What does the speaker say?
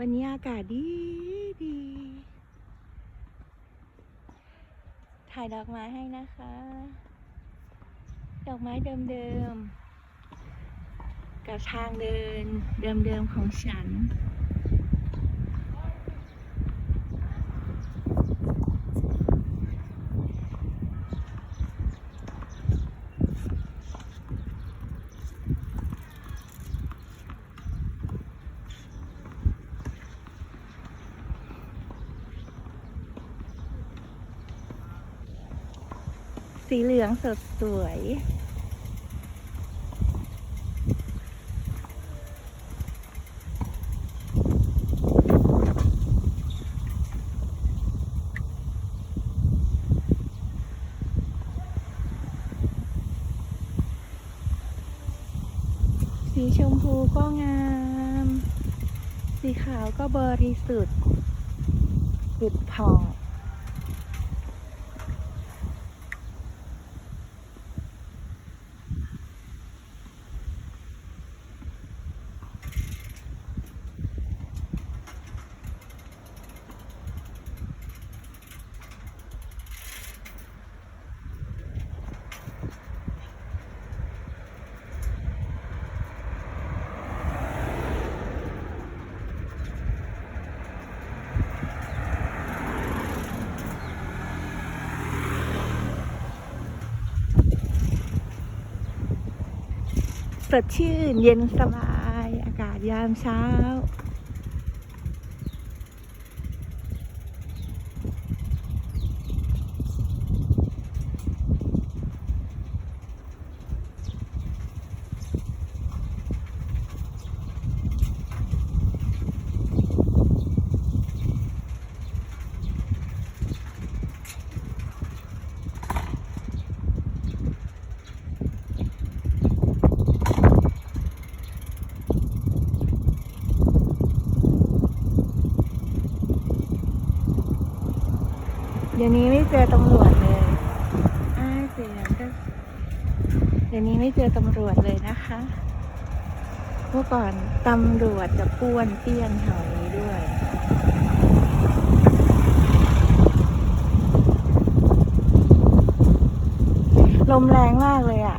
วันนี้อากาศดีดี ถ่ายดอกไม้ให้นะคะ ดอกไม้เดิมๆ กับทางเดินเดิมๆของฉัน สีเหลืองสดสวย สีชมพูก็งาม สีขาวก็บริสุทธิ์ผุดผ่อง สดชื่นเย็นสบาย อากาศยามเช้า เดี๋ยวนี้ไม่เจอตำรวจเลยอ้ายเสียงก็เดี๋ยวนี้ไม่เจอตำรวจเลยนะคะ เมื่อก่อนตำรวจจะป้วนเปี้ยนแถวนี้ด้วยลมแรงมากเลยอะ่ะ